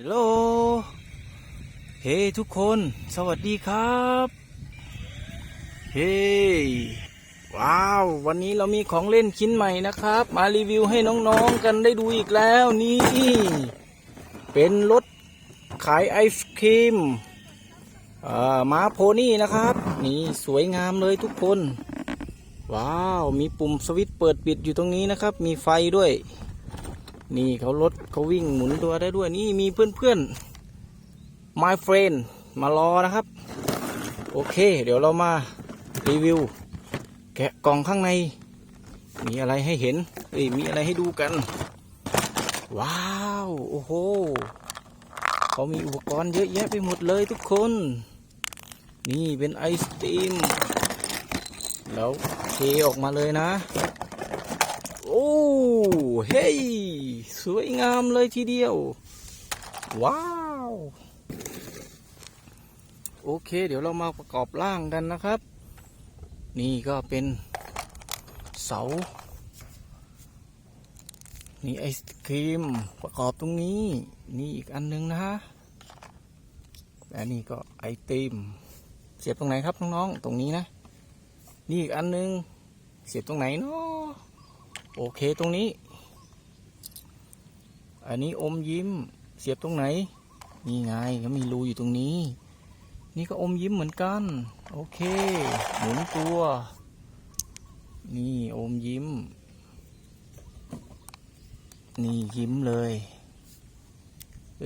ฮัลโหล เฮ้ ทุกคน สวัสดีครับ เฮ้ ว้าว วันนี้เรามีของเล่นชิ้นใหม่นะครับ มารีวิวให้น้องๆกันได้ดูอีกแล้วนี่ เป็นรถขายไอศครีมอ่าม้าโพนี่นะครับ นี่สวยงามเลยทุกคน ว้าว มีปุ่มสวิตช์เปิดปิดอยู่ตรงนี้นะครับ มีไฟด้วย นี่เขารถเขาวิ่งหมุนตัวได้ด้วยนี่มีเพื่อนๆ my friend มารอนะครับ โอเค เดี๋ยวเรามารีวิว แกะกล่องข้างใน มีอะไรให้เห็นเอ้ยมีอะไรให้ดูกัน ว้าว โอ้โหเขามีอุปกรณ์เยอะแยะไปหมดเลยทุกคน นี่เป็นไอศตรีมแล้วเทออกมาเลยนะ โอ้ เฮ้ย สวยงามเลยทีเดียว ว้าว โอเค เดี๋ยวเรามาประกอบร่างกันนะครับ นี่ก็เป็นเสา นี่ไอศครีมประกอบตรงนี้ นี่อีกอันหนึงนะฮะ และนี่ก็ไอติม เสียบตรงไหนครับน้องๆ ตรงนี้นะ นี่อีกอันหนึง เสียบตรงไหนเนาะโอเคตรงนี้ อันนี้อมยิ้มเสียบตรงไหน นี่ไงก็มีรูอยู่ตรงนี้ นี่ก็อมยิ้มเหมือนกัน โอเค หมุนตัว นี่อมยิ้ม นี่ยิ้มเลย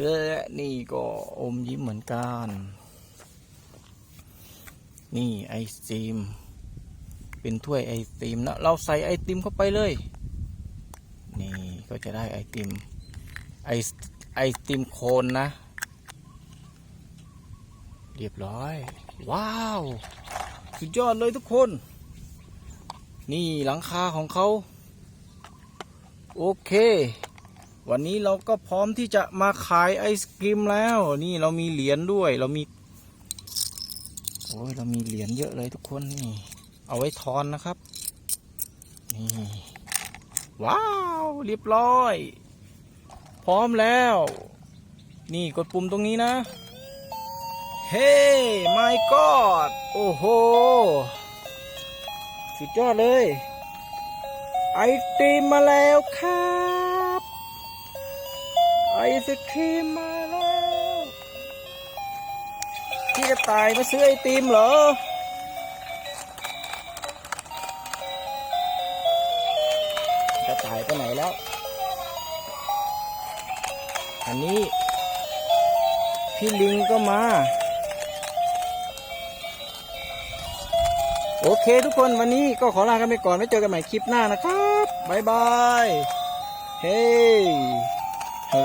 และนี่ก็อมยิ้มเหมือนกัน นี่ไอซีมเป็นถ้วยไอติมนะ เราใส่ไอติมเข้าไปเลย นี่ก็จะได้ไอติม ไอไอติมโคนนะ เรียบร้อย ว้าว สุดยอดเลยทุกคน นี่หลังคาของเขา โอเค วันนี้เราก็พร้อมที่จะมาขายไอศกรีมแล้ว นี่เรามีเหรียญด้วย เรามี โอ้ยเรามีเหรียญเยอะเลยทุกคนนี่ เอาไว้ทอนนะครับ นี่ ว้าว เรียบร้อย ร้อมแล้ว นี่กดปุ่มตรงนี้นะ เฮ้ my god โอ้โห สุดยอดเลย ไอติมมาแล้วครับ ไอศครีมมาแล้วพี่จะตายมาซื้อไอติมเหรอจะตายไปไหนแล้ว อันนี้ พี่ลิงก็มา โอเคทุกคนวันนี้ก็ขอลากันไปก่อน ไว้เจอกันใหม่คลิปหน้านะครับ บ๊ายบาย เฮ้เฮ้